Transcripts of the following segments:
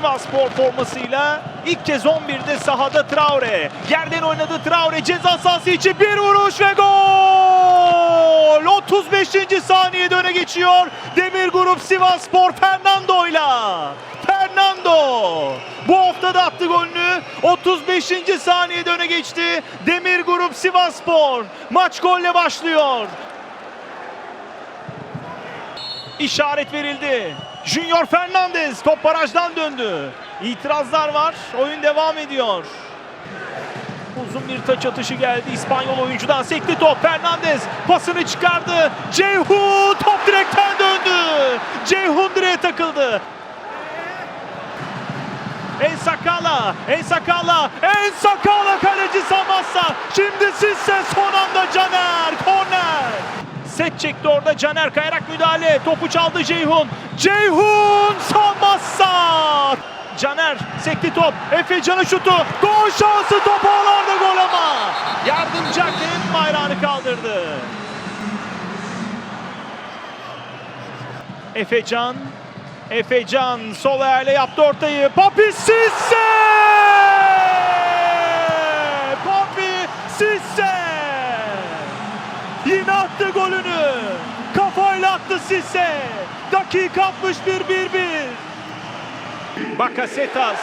Sivasspor formasıyla ilk kez 11'de sahada Traore. Yerden oynadı Traore ceza sahası için bir vuruş ve gol! 35. saniyede öne geçiyor Demir Grup Sivasspor Fernando'yla. Fernando bu hafta da attı golünü. 35. saniyede öne geçti. Demir Grup Sivasspor maç golle başlıyor. İşaret verildi. Junior Fernandez top barajdan döndü. İtirazlar var. Oyun devam ediyor. Uzun bir taç atışı geldi. İspanyol oyuncudan sekti top. Fernandez pasını çıkardı. Ceyhun top direkten döndü. Ceyhun direğe takıldı. Ensakala, Ensakala, Ensakala kaleci Samassa. Şimdi Sisse son anda Caner, korner. Set çekti orada Caner kayarak müdahale. Topu çaldı Ceyhun. Ceyhun Samassa. Caner sekti top. Efe Can'ın şutu. Gol şansı top ağlarda gol ama. Yardımcı hakem bayrağını kaldırdı. Efecan. Efecan sol ayağıyla yaptı ortayı. Papi Sisse! Papi Sisse! Yine attı golünü. Kafayla attı Sisse. Dakika 61 1-1. Bakasetas.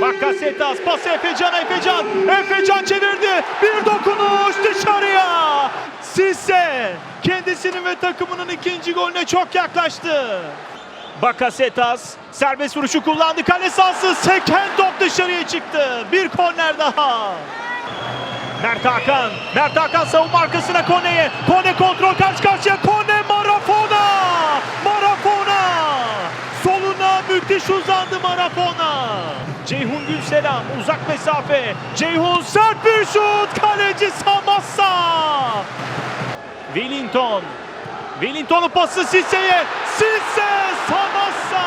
Bakasetas pası Efecan'a Efecan. Efecan çevirdi. Bir dokunuş dışarıya. Sisse kendisinin ve takımının ikinci golüne çok yaklaştı. Bakasetas serbest vuruşu kullandı. Kale sahası seken top dışarıya çıktı. Bir korner daha. Mert Hakan. Mert Hakan savunma arkasına Kone'ye. Kone kontrol karşı karşıya. Kone Marafona. Marafona. Müthiş uzandı Marafona. Ceyhun Gülselam uzak mesafe. Ceyhun sert bir şut. Kaleci Samassa. Wellington. Wellington'un pası Sisse'ye. Sisse Samassa.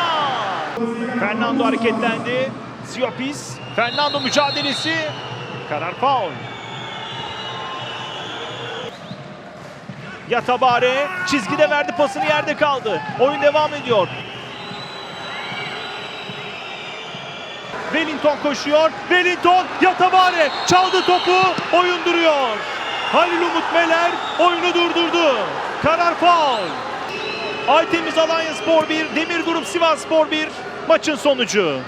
Fernando hareketlendi. Siopis. Fernando mücadelesi. Karar faul. Yatabare çizgide verdi pasını yerde kaldı. Oyun devam ediyor. Wellington koşuyor. Wellington Yatabare çaldı topu. Oyun duruyor. Halil Umut Meler oyunu durdurdu. Karar faul. Aytemiz Alanya Spor 1, Demir Grup Sivas Spor 1 maçın sonucu.